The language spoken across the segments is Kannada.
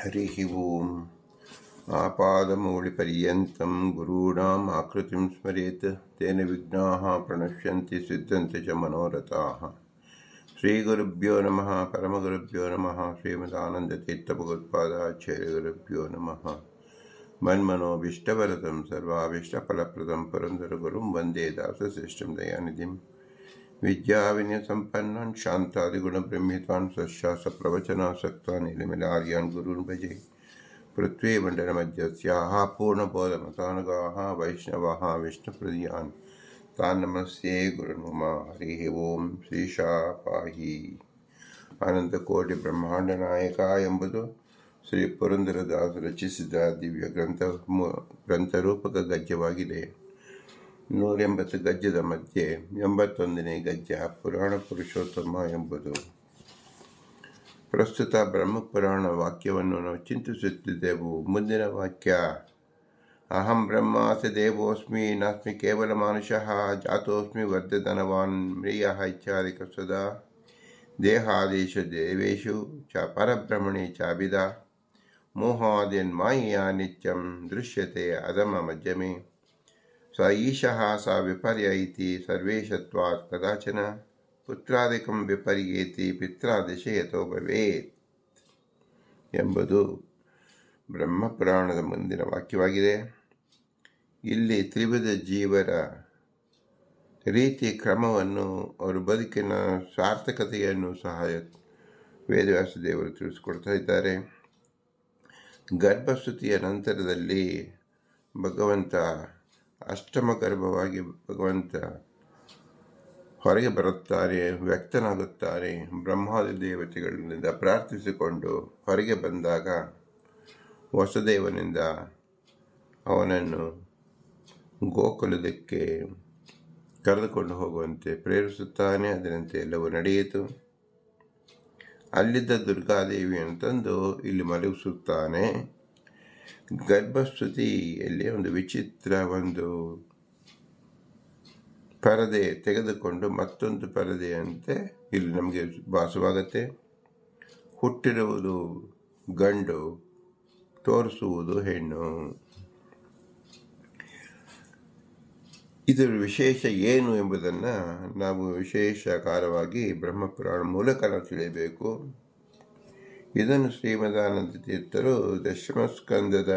हरिः ओम्। आपादमौलिपर्यन्तं गुरूणाम् आकृतिं स्मरेत्। तेन विघ्नाः प्रणश्यन्ति सिद्धन्ति च मनोरथाः। श्रीगुरुभ्यो नमः, परमगुरुभ्यो नमः, श्रीमदानन्दतीर्थभगवत्पादाचार्यगुरुभ्यो नमः। मन्मनोभीष्टवरदं सर्वाभीष्टफलप्रदं, पुरन्दरगुरुं वंदे दासश्रेष्ठं दयानिधिम्। വിദ്യാവിനയ സമ്പന്നാൻ ശാന്താദിഗുണ ബ്രഹ്മ്യത്വാൻ സശ്വാസ പ്രവചനാസക്താൻ ഇലമിലാര്യാൻ ഗുരുൻ ഭജേ പൃഥ്വീമണ്ഡലമധ്യസ്യാഹ പൂർണ്ണബോധമതാനുഗാഹ വൈഷ്ണവः വിഷ്ണുപ്രതിയാൻ താൻ നമസ്തേ ഗുരുനുമ ഹരി ഓം ശ്രീഷാ പാഹി ಅನಂತಕೋಟಿ ಬ್ರಹ್ಮಾಂಡ ನಾಯಕ ಎಂಬುದು ಶ್ರೀ ಪುರಂದರದಾಸ್ ರಚಿಸಿದ ದಿವ್ಯ ಗ್ರಂಥ ಗ್ರಂಥರೂಪಕ ಗದ್ಯವಾಗಿದೆ ನೂರೆಂಬತ್ತು ಗಜ್ಜದ ಮಧ್ಯೆ ಎಂಬತ್ತೊಂದನೇ ಗಜ್ಜ ಪುರಾಣ ಪುರುಷೋತ್ತಮ ಎಂಬುದು. ಪ್ರಸ್ತುತ ಬ್ರಹ್ಮಪುರಾಣ ವಾಕ್ಯವನ್ನು ನಾವು ಚಿಂತಿಸುತ್ತಿದ್ದೆವು. ಮುಂದಿನ ವಾಕ್ಯ, ಅಹಂ ಬ್ರಹ್ಮಾಸಿ ದೇವೋಸ್ಮಿ, ನಾಸ್ಮಿ ಕೇವಲ ಮಾನುಷಃ, ಜಾತೋಸ್ಮಿ ವರ್ಧಧನವಾನ್ ಮ್ರಿಯ ಇತ್ಯಾದಿಕ ಸದಾ. ದೇಹಾದೇಶ ದೇವೇಶು, ಚ ಪರಬ್ರಹ್ಮಣಿ ಚಾಬಿದ ಮೋಹಾದಿನ್ಮಾಯೆಯ ನಿತ್ಯಂ ದೃಶ್ಯತೆ ಅಧಮ ಮಧ್ಯಮೆ. ಸ ಈಶಃ ಸ ವಿಪರ್ಯ ಇತಿ ಸರ್ವೇಶತ್ವಾತ್ ಕದಾಚನ ಪುತ್ರಾದಿಕಂ ವಿಪರ್ಯೇತಿ ಪಿತ್ರಾದಿಶಯತೋ ಭವೇತ್ ಎಂಬುದು ಬ್ರಹ್ಮಪುರಾಣದ ಮುಂದಿನ ವಾಕ್ಯವಾಗಿದೆ. ಇಲ್ಲಿ ತ್ರಿವಿಧ ಜೀವರ ರೀತಿ ಕ್ರಮವನ್ನು ಅವರ ಬದುಕಿನ ಸಾರ್ಥಕತೆಯನ್ನು ಸಹ ವೇದವ್ಯಾಸ ದೇವರು ತಿಳಿಸ್ಕೊಡ್ತಾ ಇದ್ದಾರೆ. ಗರ್ಭಸ್ತುತಿಯ ನಂತರದಲ್ಲಿ ಭಗವಂತ ಅಷ್ಟಮ ಗರ್ಭವಾಗಿ ಭಗವಂತ ಹೊರಗೆ ಬರುತ್ತಾರೆ, ವ್ಯಕ್ತನಾಗುತ್ತಾರೆ, ಬ್ರಹ್ಮಾದಿ ದೇವತೆಗಳಿಂದ ಪ್ರಾರ್ಥಿಸಿಕೊಂಡು ಹೊರಗೆ ಬಂದಾಗ ವಸುದೇವನಿಂದ ಅವನನ್ನು ಗೋಕುಲದಕ್ಕೆ ಕರೆದುಕೊಂಡು ಹೋಗುವಂತೆ ಪ್ರೇರಿಸುತ್ತಾನೆ. ಅದರಂತೆ ಎಲ್ಲವೂ ನಡೆಯಿತು. ಅಲ್ಲಿದ್ದ ದುರ್ಗಾದೇವಿಯನ್ನು ತಂದು ಇಲ್ಲಿ ಮಲಗಿಸುತ್ತಾನೆ. ಗರ್ಭಸ್ತುತಿಯಲ್ಲಿ ಒಂದು ವಿಚಿತ್ರ ಒಂದು ಪರದೆ ತೆಗೆದುಕೊಂಡು ಮತ್ತೊಂದು ಪರದೆಯಂತೆ ಇಲ್ಲಿ ನಮಗೆ ಭಾಸವಾಗತ್ತೆ ಹುಟ್ಟಿರುವುದು ಗಂಡು, ತೋರಿಸುವುದು ಹೆಣ್ಣು. ಇದರ ವಿಶೇಷ ಏನು ಎಂಬುದನ್ನು ನಾವು ವಿಶೇಷಕಾರವಾಗಿ ಬ್ರಹ್ಮಪುರಾಣ ಮೂಲಕ ನಾವು ತಿಳಿಯಬೇಕು. ಇದನ್ನು ಶ್ರೀಮದಾನಂದ ತೀರ್ಥರು ದಶಮಸ್ಕಂದದ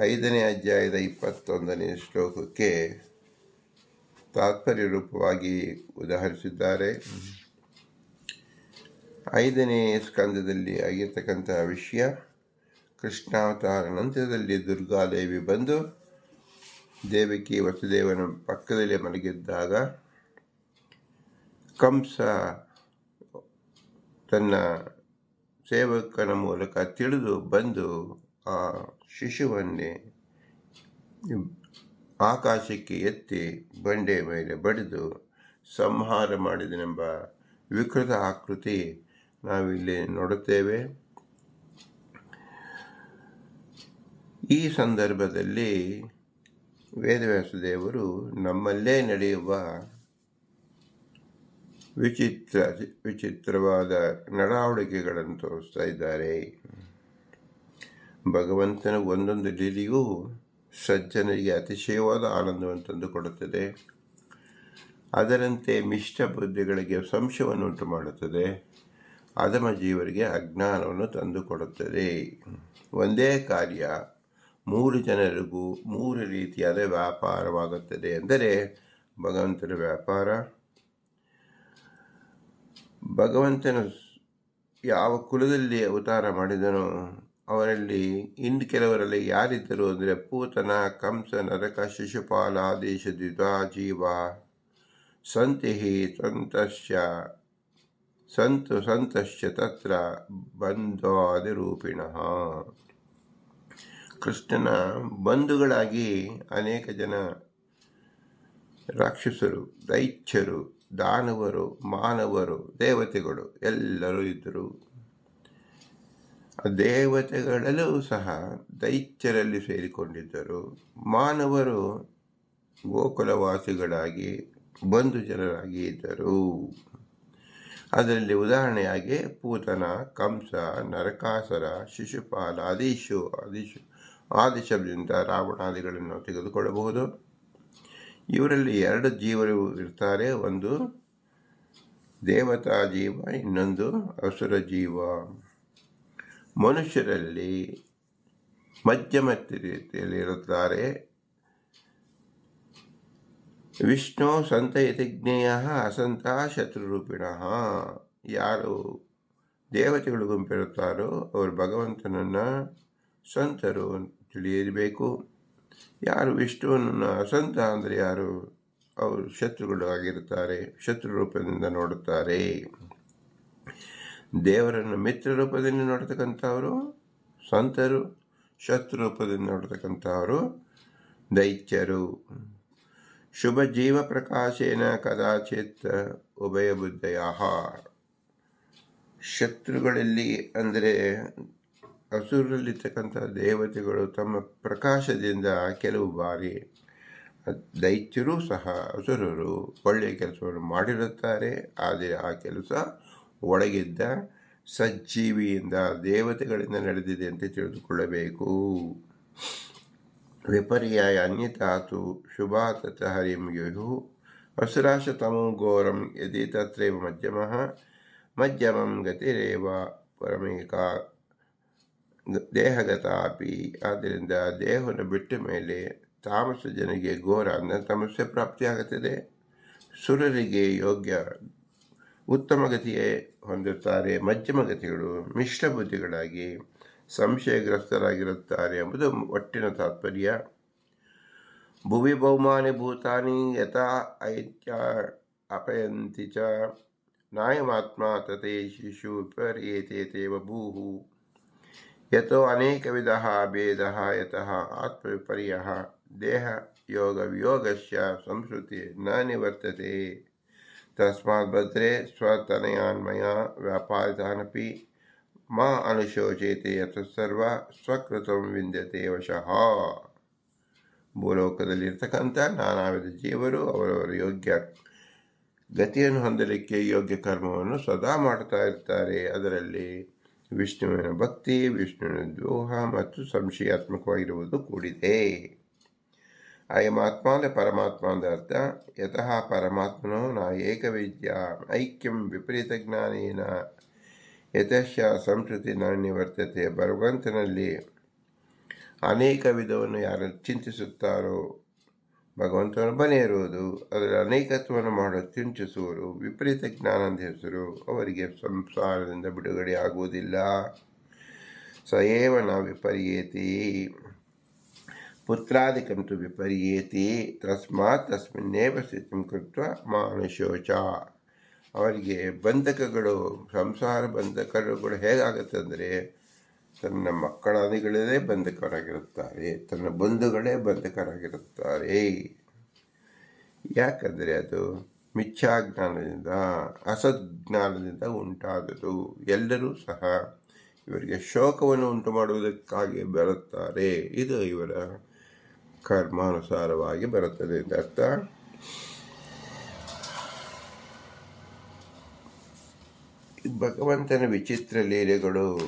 ಐದನೇ ಅಧ್ಯಾಯದ ಇಪ್ಪತ್ತೊಂದನೇ ಶ್ಲೋಕಕ್ಕೆ ತಾತ್ಪರ್ಯ ರೂಪವಾಗಿ ಉದಾಹರಿಸಿದ್ದಾರೆ. ಐದನೇ ಸ್ಕಂದದಲ್ಲಿ ಆಗಿರ್ತಕ್ಕಂತಹ ವಿಷಯ ಕೃಷ್ಣಾವತಾರ ನಂತರದಲ್ಲಿ ದುರ್ಗಾದೇವಿ ಬಂದು ದೇವಕಿ ವಸುದೇವನ ಪಕ್ಕದಲ್ಲಿ ಮಲಗಿದ್ದಾಗ ಕಂಸ ತನ್ನ ಸೇವಕನ ಮೂಲಕ ತಿಳಿದು ಬಂದು ಆ ಶಿಶುವನ್ನೇ ಆಕಾಶಕ್ಕೆ ಎತ್ತಿ ಬಂಡೆ ಮೇಲೆ ಬಡಿದು ಸಂಹಾರ ಮಾಡಿದನೆಂಬ ವಿಕೃತ ಆಕೃತಿ ನಾವಿಲ್ಲಿ ನೋಡುತ್ತೇವೆ. ಈ ಸಂದರ್ಭದಲ್ಲಿ ವೇದವ್ಯಾಸ ದೇವರು ನಮ್ಮಲ್ಲೇ ನಡೆಯುವ ವಿಚಿತ್ರ, ವಿಚಿತ್ರವಾದ ನಡಾವಳಿಕೆಗಳನ್ನು ತೋರಿಸ್ತಾ ಇದ್ದಾರೆ. ಭಗವಂತನ ಒಂದೊಂದು ಲೀಲೆಯೂ ಸಜ್ಜನರಿಗೆ ಅತಿಶಯವಾದ ಆನಂದವನ್ನು ತಂದುಕೊಡುತ್ತದೆ. ಅದರಂತೆ ಮಿಷ್ಟ ಬುದ್ಧಿಗಳಿಗೆ ಸಂಶಯವನ್ನು ಉಂಟು ಮಾಡುತ್ತದೆ ಅಧಮ ಜೀವರಿಗೆ ಅಜ್ಞಾನವನ್ನು ತಂದುಕೊಡುತ್ತದೆ. ಒಂದೇ ಕಾರ್ಯ, ಮೂರು ಜನರಿಗೂ ಮೂರು ರೀತಿಯಾದ ವ್ಯಾಪಾರವಾಗುತ್ತದೆ. ಎಂದರೆ ಭಗವಂತನ ವ್ಯಾಪಾರ ಭಗವಂತನ ಯಾವ ಕುಲದಲ್ಲಿ ಅವತಾರ ಮಾಡಿದನೋ ಅವರಲ್ಲಿ ಇನ್ನು ಕೆಲವರಲ್ಲಿ ಯಾರಿದ್ದರು ಅಂದರೆ ಪೂತನ, ಕಂಸ, ನರಕ, ಶಿಶುಪಾಲ, ಆದೇಶ ದ್ವಿಧಾ ಜೀವ, ಸಂತಿಹಿ, ಸಂತಶ್ಯ, ಸಂತು ಸಂತಶ್ಚ ತತ್ರ ಬಂಧಾದಿರೂಪಿಣ. ಕೃಷ್ಣನ ಬಂಧುಗಳಾಗಿ ಅನೇಕ ಜನ ರಾಕ್ಷಸರು, ದೈತ್ಯರು ದಾನವರು, ಮಾನವರು, ದೇವತೆಗಳು ಎಲ್ಲರೂ ಇದ್ದರು. ದೇವತೆಗಳಲ್ಲೂ ಸಹ ದೈತ್ಯರಲ್ಲಿ ಸೇರಿಕೊಂಡಿದ್ದರು. ಮಾನವರು ಗೋಕುಲವಾಸಿಗಳಾಗಿ, ಬಂಧು ಜನರಾಗಿ ಇದ್ದರು. ಅದರಲ್ಲಿ ಉದಾಹರಣೆಯಾಗಿ ಪೂತನ, ಕಂಸ, ನರಕಾಸರ, ಶಿಶುಪಾಲ, ಆದಿಶು ಆದಿಶು, ಆದಿಶಬ್ದಿಂದ ರಾವಣಾದಿಗಳನ್ನು ತೆಗೆದುಕೊಳ್ಳಬಹುದು. ಇವರಲ್ಲಿ ಎರಡು ಜೀವರು ಇರ್ತಾರೆ. ಒಂದು ದೇವತಾ ಜೀವ, ಇನ್ನೊಂದು ಅಸುರ ಜೀವ. ಮನುಷ್ಯರಲ್ಲಿ ಮಧ್ಯಮ ರೀತಿಯಲ್ಲಿ ಇರುತ್ತಾರೆ ವಿಷ್ಣು ಸಂತ ಯತಿಜ್ಞೇಯ ಅಸಂತ ಶತ್ರುರೂಪಿಣ. ಯಾರು ದೇವತೆಗಳು ಗುಂಪಿರುತ್ತಾರೋ, ಅವರು ಭಗವಂತನನ್ನು ಸಂತರು ತಿಳಿಯಬೇಕು. ಯಾರು ವಿಷ್ಣುವನ್ನು ಅಸಂತ ಅಂದರೆ ಯಾರು? ಅವರು ಶತ್ರುಗಳು ಆಗಿರುತ್ತಾರೆ, ಶತ್ರು ರೂಪದಿಂದ ನೋಡುತ್ತಾರೆ. ದೇವರನ್ನು ಮಿತ್ರ ರೂಪದಿಂದ ನೋಡತಕ್ಕಂಥವರು, ಸಂತರು ಶತ್ರು ರೂಪದಿಂದ ನೋಡತಕ್ಕಂಥವರು, ದೈತ್ಯರು. ಶುಭ ಜೀವ ಪ್ರಕಾಶೇನ ಕದಾಚಿತ್ ಉಭಯ ಬುದ್ಧಯ. ಶತ್ರುಗಳಲ್ಲಿ ಅಂದರೆ ಹಸುರಲ್ಲಿರ್ತಕ್ಕಂಥ ದೇವತೆಗಳು ತಮ್ಮ ಪ್ರಕಾಶದಿಂದ ಕೆಲವು ಬಾರಿ ದೈತ್ಯರೂ ಸಹ ಅಸುರರು ಒಳ್ಳೆಯ ಕೆಲಸವನ್ನು ಮಾಡಿರುತ್ತಾರೆ. ಆದರೆ ಆ ಕೆಲಸ ಒಳಗಿದ್ದ ಸಜ್ಜೀವಿಯಿಂದ ದೇವತೆಗಳಿಂದ ನಡೆದಿದೆ ಅಂತ ತಿಳಿದುಕೊಳ್ಳಬೇಕು. ವಿಪರ್ಯಾಯ ಅನ್ಯತಾತು ಶುಭಾತತ ಹರಿಂ ಯು ಅಸುರಾಶತಮೋ ಘೋರಂ ಯದಿ ತತ್ರೈವ ಮಧ್ಯಮಃ ಮಧ್ಯಮಂ ಗತಿರೇವ ಪರಮೇಕ ದೇಹಗತಾಪಿ ಆದ್ದರಿಂದ ದೇಹವನ್ನು ಬಿಟ್ಟ ಮೇಲೆ ತಾಮಸ ಜನರಿಗೆ ಘೋರ ಅಂದರೆ ಸಮಸ್ಯೆ ಪ್ರಾಪ್ತಿಯಾಗುತ್ತದೆ. ಸುರರಿಗೆ ಯೋಗ್ಯ ಉತ್ತಮ ಗತಿಯೇ ಹೊಂದುತ್ತಾರೆ. ಮಧ್ಯಮ ಗತಿಗಳು ಮಿಶ್ರ ಬುದ್ಧಿಗಳಾಗಿ ಸಂಶಯಗ್ರಸ್ತರಾಗಿರುತ್ತಾರೆ ಎಂಬುದು ಒಟ್ಟಿನ ತಾತ್ಪರ್ಯ. ಭುವಿ ಬಹುಮಾನಿ ಭೂತಾನಿ ಯಥಾ ಐತ್ಯ ಅಪಯಂತಿ ಚ ನಾಯಮಾತ್ಮ ತತೇ ಶಿಶು ವಿಪರ್ಯೇತೇವ ಭೂಹು. ಯಥೋ ಅನೇಕವಿಧ ಭೇದ ಯತಃ ಆತ್ಮವಿಪರ್ಯ ದೇಹ ಯೋಗ ವಿಯೋಗಶ್ಯ ಸಂಸ್ಕೃತಿ ನ ನಿವರ್ತತೆ ತಸ್ಮಾತ್ ಭದ್ರೆ ಸ್ವತನಯಾನ್ಮಯ ವ್ಯಾಪಾರಿತಾನಪಿ ಮಾ ಅನುಶೋಚೇತೆ ಯಥಸರ್ವ ಸ್ವಕೃತಂ ವಿಂದ್ಯತೆ ವಶಃ ಭೂಲೋಕದಲ್ಲಿರ್ತಕ್ಕಂಥ ನಾನಾ ವಿಧ ಜೀವರು, ಅವರವರ ಯೋಗ್ಯ ಗತಿಯನ್ನು ಹೊಂದಲಿಕ್ಕೆ ಯೋಗ್ಯ ಕರ್ಮವನ್ನು ಸದಾ ಮಾಡ್ತಾ ಇರ್ತಾರೆ. ಅದರಲ್ಲಿ ವಿಷ್ಣುವಿನ ಭಕ್ತಿ, ವಿಷ್ಣುವಿನ ದ್ರೋಹ ಮತ್ತು ಸಂಶಯಾತ್ಮಕವಾಗಿರುವುದು ಕೂಡಿದೆ. ಅಯಮಾತ್ಮ ಅಂದರೆ ಪರಮಾತ್ಮ ಅಂದ ಅರ್ಥ, ಯತಃ ಪರಮಾತ್ಮನೋ ನಾ ಏಕವಿದ್ಯ, ಐಕ್ಯಂ ವಿಪರೀತ ಜ್ಞಾನೇನ ಯತಶ್ಚ ಸಂಸ್ಕೃತಿ ನಿವರ್ತತೆ ಭಗವಂತನಲ್ಲಿ ಅನೇಕ ವಿಧವನ್ನು ಯಾರು ಚಿಂತಿಸುತ್ತಾರೋ ಭಗವಂತನ ಇರುವುದು, ಅದರ ಅನೇಕತ್ವವನ್ನು ಮಾಡೋ ಚಿಂತಿಸುವರು. ವಿಪರೀತ ಜ್ಞಾನದ ಹೆಸರು ಅವರಿಗೆ ಸಂಸಾರದಿಂದ ಬಿಡುಗಡೆ ಆಗುವುದಿಲ್ಲ. ಸಯೇವ ನ ವಿಪರ್ಯೇತಿ. ಪುತ್ರಾದಿಕಂತು ವಿಪರ್ಯೇತಿ. ತಸ್ಮಾತ್ ತಸ್ಮಿನ್ನೇವ ಸ್ಥಿತಿ ಕೃತ್ವ ಮಾನುಶೋಚ ಅವರಿಗೆ ಬಂಧಕಗಳು, ಸಂಸಾರ ಬಂಧಕಗಳು ಹೇಗಾಗುತ್ತೆ ಅಂದರೆ ತನ್ನ ಮಕ್ಕಳಾದಿಗಳೇ ಬಂಧಕರಾಗಿರುತ್ತಾರೆ, ತನ್ನ ಬಂಧುಗಳೇ ಬಂಧಕರಾಗಿರುತ್ತಾರೆ. ಯಾಕಂದರೆ ಅದು ಮಿಥ್ಯಾಜ್ಞಾನದಿಂದ, ಅಸಜ್ಞಾನದಿಂದ ಉಂಟಾದದು ಎಲ್ಲರೂ ಸಹ ಇವರಿಗೆ ಶೋಕವನ್ನು ಉಂಟು ಮಾಡುವುದಕ್ಕಾಗಿ ಬರುತ್ತಾರೆ. ಇದು ಇವರ ಕರ್ಮಾನುಸಾರವಾಗಿ ಬರುತ್ತದೆ. ಅರ್ಥ ಭಗವಂತನ ವಿಚಿತ್ರ ಲೀಲೆಗಳು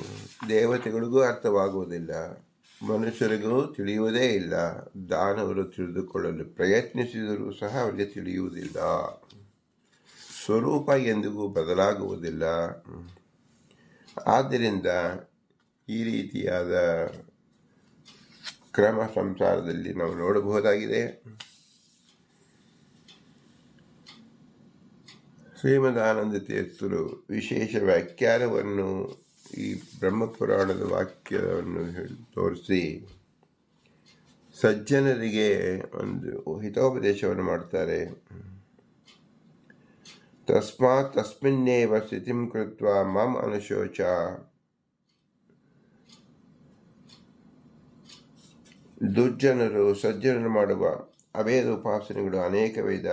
ದೇವತೆಗಳಿಗೂ ಅರ್ಥವಾಗುವುದಿಲ್ಲ. ಮನುಷ್ಯರಿಗೂ ತಿಳಿಯುವುದೇ ಇಲ್ಲ. ದಾನವರು ತಿಳಿದುಕೊಳ್ಳಲು ಪ್ರಯತ್ನಿಸಿದರೂ ಸಹ ಅವರಿಗೆ ತಿಳಿಯುವುದಿಲ್ಲ. ಸ್ವರೂಪ ಎಂದಿಗೂ ಬದಲಾಗುವುದಿಲ್ಲ. ಆದ್ದರಿಂದ ಈ ರೀತಿಯಾದ ಕ್ರಮ ಸಂಸಾರದಲ್ಲಿ ನಾವು ನೋಡಬಹುದಾಗಿದೆ. ಶ್ರೀಮದಾನಂದ ತೀರ್ಥರು ವಿಶೇಷ ವ್ಯಾಖ್ಯಾನವನ್ನು ಈ ಬ್ರಹ್ಮಪುರಾಣದ ವಾಕ್ಯವನ್ನು ತೋರಿಸಿ ಸಜ್ಜನರಿಗೆ ಒಂದು ಹಿತೋಪದೇಶವನ್ನು ಮಾಡ್ತಾರೆ ತಸ್ಮಾತ್ ತಸ್ಮಿನ್ನೇವ ಸ್ಥಿತಿಂ ಕೃತ್ವ ಮಮ್ ಅನುಶೋಚ. ದುರ್ಜನರು ಸಜ್ಜನರು ಮಾಡುವ ಅವೇದ ಉಪಾಸನೆಗಳು ಅನೇಕ ವಿಧ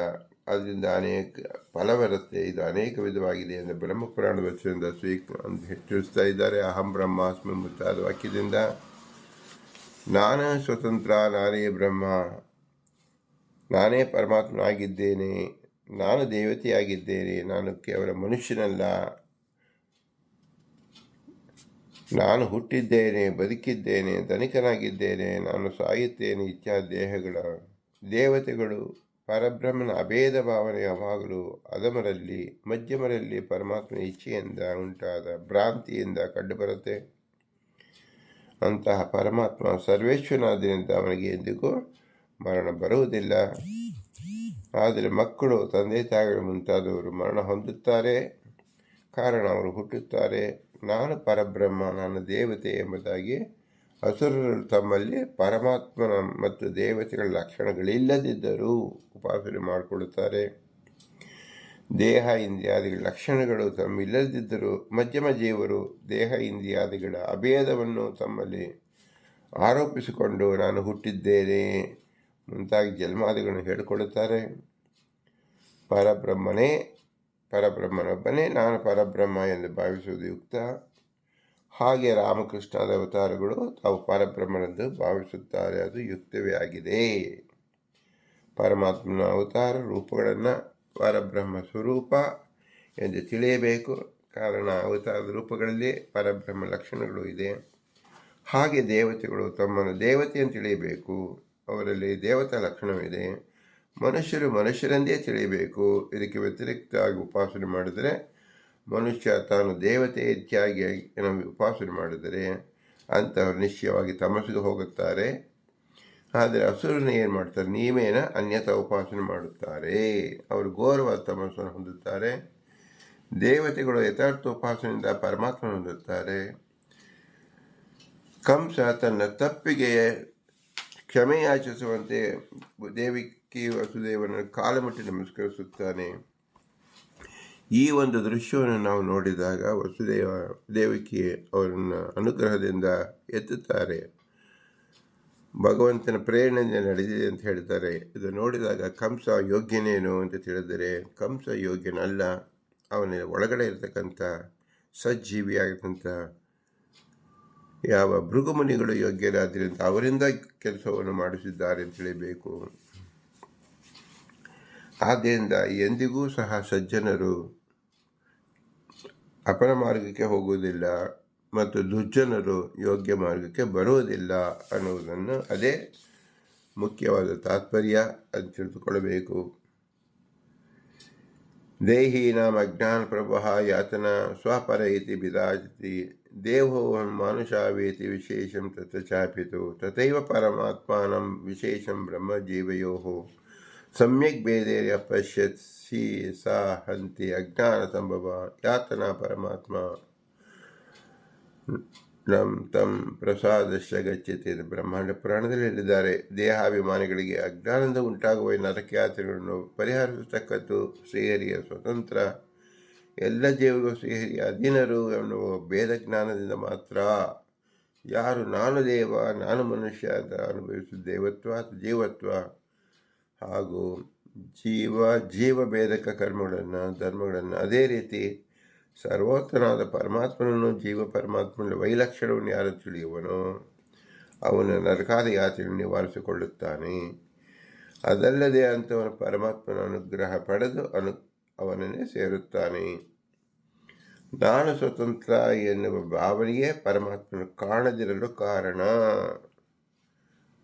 ಅದರಿಂದ ಅನೇಕ ಫಲ ಬರುತ್ತೆ ಇದು ಅನೇಕ ವಿಧವಾಗಿದೆ ಎಂದು ಬ್ರಹ್ಮಪುರಾಣ ವಚನದಿಂದ ಸ್ವೀ ತಿಳಿಸ್ತಾ ಇದ್ದಾರೆ. ಅಹಂ ಬ್ರಹ್ಮಾಸ್ಮಿ ಮುಂತಾದ ವಾಕ್ಯದಿಂದ, ನಾನೇ ಸ್ವತಂತ್ರ, ನಾನೇ ಬ್ರಹ್ಮ, ನಾನೇ ಪರಮಾತ್ಮನಾಗಿದ್ದೇನೆ, ನಾನು ದೇವತೆಯಾಗಿದ್ದೇನೆ, ನಾನು ಕೇವಲ ಮನುಷ್ಯನಲ್ಲ, ನಾನು ಹುಟ್ಟಿದ್ದೇನೆ, ಬದುಕಿದ್ದೇನೆ, ಧನಿಕನಾಗಿದ್ದೇನೆ, ನಾನು ಸಾಯುತ್ತೇನೆ, ಇತ್ಯಾದಿ ದೇಹಗಳ ದೇವತೆಗಳು ಪರಬ್ರಹ್ಮನ ಅಭೇದ ಭಾವನೆ ಯಾವಾಗಲೂ ಅದಮರಲ್ಲಿ, ಮಧ್ಯಮರಲ್ಲಿ ಪರಮಾತ್ಮನ ಇಚ್ಛೆಯಿಂದ ಉಂಟಾದ ಭ್ರಾಂತಿಯಿಂದ ಕಂಡುಬರುತ್ತೆ. ಅಂತಹ ಪರಮಾತ್ಮ ಸರ್ವೇಶ್ವರನಾದ್ದರಿಂದ ಅವನಿಗೆ ಎಂದಿಗೂ ಮರಣ ಬರುವುದಿಲ್ಲ. ಆದರೆ ಮಕ್ಕಳು, ತಂದೆ, ತಾಯಿಗಳು ಮುಂತಾದವರು ಮರಣ ಹೊಂದುತ್ತಾರೆ. ಕಾರಣ ಅವರು ಹುಟ್ಟುತ್ತಾರೆ. ನಾನು ಪರಬ್ರಹ್ಮ, ನಾನು ದೇವತೆ ಎಂಬುದಾಗಿ ಅಸುರರು ತಮ್ಮಲ್ಲಿ ಪರಮಾತ್ಮನ ಮತ್ತು ದೇವತೆಗಳ ಲಕ್ಷಣಗಳಿಲ್ಲದಿದ್ದರೂ ಉಪಾಸನೆ ಮಾಡಿಕೊಳ್ಳುತ್ತಾರೆ. ದೇಹ ಇಂದ್ರಿಯಾದಿಗಳ ಲಕ್ಷಣಗಳು ತಮ್ಮಿಲ್ಲದಿದ್ದರೂ ಮಧ್ಯಮ ಜೀವರು ದೇಹ ಇಂದ್ರಿಯಾದಿಗಳ ಅಭೇದವನ್ನು ತಮ್ಮಲ್ಲಿ ಆರೋಪಿಸಿಕೊಂಡು ನಾನು ಹುಟ್ಟಿದ್ದೇನೆ ಮುಂತಾಗಿ ಜನ್ಮಾದಿಗಳನ್ನು ಹೇಳಿಕೊಳ್ಳುತ್ತಾರೆ. ಪರಬ್ರಹ್ಮನೇ, ಪರಬ್ರಹ್ಮನೊಬ್ಬನೇ, ನಾನು ಪರಬ್ರಹ್ಮ ಎಂದು ಭಾವಿಸುವುದು ಯುಕ್ತ. ಹಾಗೆ ರಾಮಕೃಷ್ಣದ ಅವತಾರಗಳು ತಾವು ಪರಬ್ರಹ್ಮನೆಂದು ಭಾವಿಸುತ್ತಾರೆ. ಅದು ಯುಕ್ತವೇ ಆಗಿದೆ. ಪರಮಾತ್ಮನ ಅವತಾರ ರೂಪಗಳನ್ನು ಪರಬ್ರಹ್ಮ ಸ್ವರೂಪ ಎಂದು ತಿಳಿಯಬೇಕು. ಕಾರಣ ಅವತಾರದ ರೂಪಗಳಲ್ಲಿ ಪರಬ್ರಹ್ಮ ಲಕ್ಷಣಗಳು ಇದೆ. ಹಾಗೆ ದೇವತೆಗಳು ತಮ್ಮನ್ನು ದೇವತೆಯನ್ನು ತಿಳಿಯಬೇಕು. ಅವರಲ್ಲಿ ದೇವತಾ ಲಕ್ಷಣವಿದೆ. ಮನುಷ್ಯರು ಮನುಷ್ಯರೆಂದೇ ತಿಳಿಯಬೇಕು. ಇದಕ್ಕೆ ವ್ಯತಿರಿಕ್ತವಾಗಿ ಉಪಾಸನೆ ಮಾಡಿದರೆ ಮನುಷ್ಯ ತಾನು ದೇವತೆ ಇತ್ಯಾಗಿ ನಮಗೆ ಉಪಾಸನೆ ಮಾಡಿದರೆ ಅಂತವರು ನಿಶ್ಚಯವಾಗಿ ತಮಸಿಗೆ ಹೋಗುತ್ತಾರೆ. ಆದರೆ ಹಸುರನ್ನ ಏನು ಮಾಡ್ತಾರೆ? ನೀವೇನ ಅನ್ಯತ ಉಪಾಸನೆ ಮಾಡುತ್ತಾರೆ. ಅವರು ಗೌರವ ತಮಸ್ಸನ್ನು ಹೊಂದುತ್ತಾರೆ. ದೇವತೆಗಳು ಯಥಾರ್ಥ ಉಪಾಸನೆಯಿಂದ ಪರಮಾತ್ಮ ಹೊಂದುತ್ತಾರೆ. ಕಂಸ ತನ್ನ ತಪ್ಪಿಗೆ ಕ್ಷಮೆಯಾಚಿಸುವಂತೆ ದೇವಿಕಿ ವಸುದೇವನ ಕಾಲಮಟ್ಟಿ ನಮಸ್ಕರಿಸುತ್ತಾನೆ. ಈ ಒಂದು ದೃಶ್ಯವನ್ನು ನಾವು ನೋಡಿದಾಗ ವಸುದೇವ ದೇವಿಕೆ ಅವರನ್ನು ಅನುಗ್ರಹದಿಂದ ಎತ್ತುತ್ತಾರೆ. ಭಗವಂತನ ಪ್ರೇರಣೆಯಿಂದ ನಡೆದಿದೆ ಅಂತ ಹೇಳ್ತಾರೆ. ಇದು ನೋಡಿದಾಗ ಕಂಸ ಯೋಗ್ಯನೇನು ಅಂತ ತಿಳಿದರೆ, ಕಂಸ ಯೋಗ್ಯನಲ್ಲ, ಅವನ ಒಳಗಡೆ ಇರತಕ್ಕಂಥ ಸಜ್ಜೀವಿಯಾಗಿರ್ತಂಥ ಯಾವ ಭೃಗುಮುನಿಗಳು ಯೋಗ್ಯರಾದ್ರಿಂದ ಅವರಿಂದ ಕೆಲಸವನ್ನು ಮಾಡಿಸಿದ್ದಾರೆ ಅಂತ ತಿಳಿಬೇಕು ಆದ್ದರಿಂದ ಎಂದಿಗೂ ಸಹ ಸಜ್ಜನರು ಅಪರ ಮಾರ್ಗಕ್ಕೆ ಹೋಗುವುದಿಲ್ಲ ಮತ್ತು ದುರ್ಜನರು ಯೋಗ್ಯ ಮಾರ್ಗಕ್ಕೆ ಬರುವುದಿಲ್ಲ ಅನ್ನುವುದನ್ನು ಅದೇ ಮುಖ್ಯವಾದ ತಾತ್ಪರ್ಯ ಅಂತ ತಿಳಿದುಕೊಳ್ಳಬೇಕು. ದೇಹೀನಾಂ ಅಜ್ಞಾನ ಪ್ರಭಃ ಯಾತನ ಸ್ವಪರ ಇತಿ ಬಿದಾಜತಿ ದೇವೋ ಮಾನುಷಾವೇತಿ ವಿಶೇಷಂ ತತ್ರ ಚಾಪಿತು ತಥೈವ ಪರಮಾತ್ಮಾನಂ ವಿಶೇಷಂ ಬ್ರಹ್ಮಜೀವಯೋ ಸಮ್ಯಕ್ ಭೇದೇರ್ಯ ಪಶ್ಯತ್ ಸಿ ಸಾ ಹಂತಿ ಅಜ್ಞಾನ ಸಂಭವ ಯಾತನ ಪರಮಾತ್ಮ ನಮ್ಮ ತಂ ಪ್ರಸಾದಶ ಗಚ್ಚತಿ ಬ್ರಹ್ಮಾಂಡ ಪುರಾಣದಲ್ಲಿ ಹೇಳಿದ್ದಾರೆ. ದೇಹಾಭಿಮಾನಿಗಳಿಗೆ ಅಜ್ಞಾನದಿಂದ ಉಂಟಾಗುವ ನರಕ ಯಾತ್ರೆಗಳನ್ನು ಪರಿಹರಿಸತಕ್ಕದ್ದು ಶ್ರೀಹರಿಯ ಸ್ವತಂತ್ರ. ಎಲ್ಲ ಜೀವಿಗೂ ಶ್ರೀಹರಿಯ ಅಧೀನರು ಎನ್ನುವ ಭೇದ ಜ್ಞಾನದಿಂದ ಮಾತ್ರ. ಯಾರು ನಾನು ದೇವ, ನಾನು ಮನುಷ್ಯ ಅಂತ ಅನುಭವಿಸುವ ದೇವತ್ವ ಅಥವಾ ಜೀವತ್ವ? ಹಾಗೂ ಜೀವ ಜೀವ ಭೇದಕ ಕರ್ಮಗಳನ್ನು, ಧರ್ಮಗಳನ್ನು ಅದೇ ರೀತಿ ಸರ್ವೋತ್ತನಾದ ಪರಮಾತ್ಮನನ್ನು ಜೀವ ಪರಮಾತ್ಮನ ವೈಲಕ್ಷಣವನ್ನು ಯಾರು ತಿಳಿಯುವನೋ, ಅವನ ನರಕಾದ ಯಾತ್ರೆಯನ್ನು ನಿವಾರಿಸಿಕೊಳ್ಳುತ್ತಾನೆ. ಅದಲ್ಲದೆ ಅಂಥವನ ಪರಮಾತ್ಮನ ಅನುಗ್ರಹ ಪಡೆದು ಅನು, ಅವನನ್ನೇ ಸೇರುತ್ತಾನೆ. ನಾನು ಸ್ವತಂತ್ರ ಎನ್ನುವ ಭಾವನೆಯೇ ಪರಮಾತ್ಮನ ಕಾಣದಿರಲು ಕಾರಣ.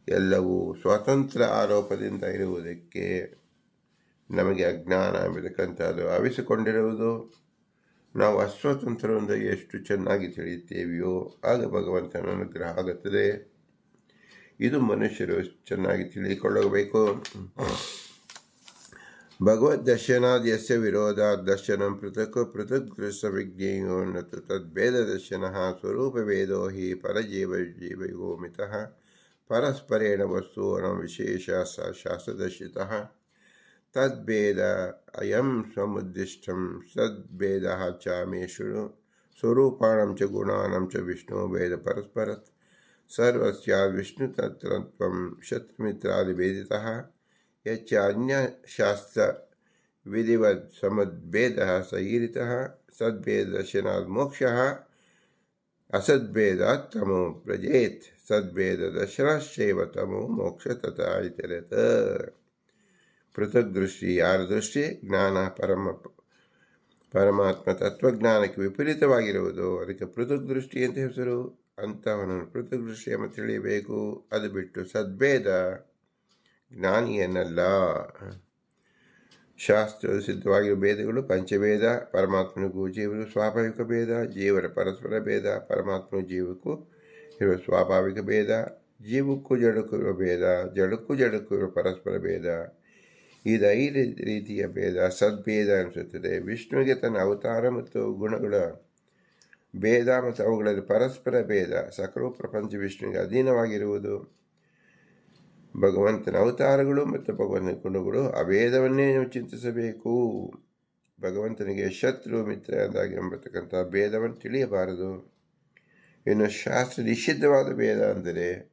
ಎಲ್ಲವೂ ಸ್ವತಂತ್ರ ಆರೋಪದಿಂದ ಇರುವುದಕ್ಕೆ ನಮಗೆ ಅಜ್ಞಾನ ಎಂಬತಕ್ಕಂಥದ್ದು ಆವಿಸಿಕೊಂಡಿರುವುದು. ನಾವು ಅಸ್ವತಂತ್ರದಿಂದ ಎಷ್ಟು ಚೆನ್ನಾಗಿ ತಿಳಿಯುತ್ತೇವೆಯೋ ಆಗ ಭಗವಂತನ ಅನುಗ್ರಹ ಆಗುತ್ತದೆ. ಇದು ಮನುಷ್ಯರು ಚೆನ್ನಾಗಿ ತಿಳಿದುಕೊಳ್ಳಬೇಕು. ಭಗವದ್ ದರ್ಶನಾದ್ಯಸ್ಯ ವಿರೋಧ ದರ್ಶನ ಪೃಥಕ್ ಪೃಥಕ್ ದೃಶ್ಯ ವಿಜ್ಞೇಯೋ ನತು ತದ್ಭೇದ ದರ್ಶನ ಸ್ವರೂಪಭೇದೋ ಹಿ ಪರಜೀವ ಜೀವಯೋ ಮಿತಃ ಪರಸ್ಪರೇಣ ವಸ್ತೂನಾಂ ವಿಶೇಷ ಶಾಸ್ತ್ರದರ್ಶಿತಃ ತದ್ಭೇದ ಅಯಂ ಸ್ವಮುದ್ದಿಷ್ಟಂ ಸದ್ಭೇದ ಚ ಮೇ ಶೃಣು ಸ್ವರೂಪಾಣಂ ಚ ಗುಣಾನಂ ಚ ವಿಷ್ಣು ಭೇದ ಪರಸ್ಪರ ಸರ್ವಸ್ಯ ವಿಷ್ಣುತತ್ವಂ ಶತ್ರುಮಿತ್ರಾದಿಭೇದಿತಃ ಯಚ್ಚ ಅನ್ಯಶಾಸ್ತ್ರ ವಿಧಿವತ್ ಸಮದ್ಭೇದः ಸ ಅಸದ್ಭೇದ ತಮೋ ಪ್ರಜೇತ್, ಸದ್ಭೇದ ದರ್ಶನಶ್ಚೈವ ತಮೋ ಮೋಕ್ಷ ತಥಾಯಿತರೆತ ಪೃಥಕ್ ದೃಷ್ಟಿ ಯಾರ ದೃಷ್ಟಿ? ಜ್ಞಾನ ಪರಮ ಪರಮಾತ್ಮ ತತ್ವಜ್ಞಾನಕ್ಕೆ ವಿಪರೀತವಾಗಿರುವುದು. ಅದಕ್ಕೆ ಪೃಥಕ್ ದೃಷ್ಟಿ ಅಂತ ಹೆಸರು. ಅಂತವನು ಪೃಥಕ್ ದೃಷ್ಟಿ ಎಂಬ ತಿಳಿಯಬೇಕು. ಅದು ಬಿಟ್ಟು ಸದ್ಭೇದ ಜ್ಞಾನಿಯನ್ನಲ್ಲ. ಶಾಸ್ತ್ರ ಸಿದ್ಧವಾಗಿರುವ ಭೇದಗಳು ಪಂಚಭೇದ ಪರಮಾತ್ಮನಿಗೂ ಜೀವರು ಸ್ವಾಭಾವಿಕ ಭೇದ, ಜೀವರ ಪರಸ್ಪರ ಭೇದ, ಪರಮಾತ್ಮನ ಜೀವಕ್ಕೂ ಇರುವ ಸ್ವಾಭಾವಿಕ ಭೇದ, ಜೀವಕ್ಕೂ ಜಡಕ್ಕೂ ಇರುವ ಭೇದ, ಜಡಕ್ಕೂ ಜಡಕ್ಕೂ ಇರುವ ಪರಸ್ಪರ ಭೇದ. ಇದು ಐದು ರೀತಿಯ ಭೇದ, ಸದ್ಭೇದ ಅನಿಸುತ್ತದೆ. ವಿಷ್ಣುವಿಗೆ ತನ್ನ ಅವತಾರ ಮತ್ತು ಗುಣಗಳ ಭೇದ ಮತ್ತು ಅವುಗಳಲ್ಲಿ ಪರಸ್ಪರ ಭೇದ, ಸಕಲ ಪ್ರಪಂಚ ವಿಷ್ಣುವಿಗೆ ಅಧೀನವಾಗಿರುವುದು. ಭಗವಂತನ ಅವತಾರಗಳು ಮತ್ತು ಭಗವಂತನ ಗುಣಗಳು ಅಭೇದವನ್ನೇ ನಾವು ಚಿಂತಿಸಬೇಕು. ಭಗವಂತನಿಗೆ ಶತ್ರು, ಮಿತ್ರ ಅಂದಾಗ ಎಂಬತಕ್ಕಂಥ ಭೇದವನ್ನು ತಿಳಿಯಬಾರದು. ಇನ್ನು ಶಾಸ್ತ್ರ ನಿಷಿದ್ಧವಾದ ಭೇದ ಅಂದರೆ,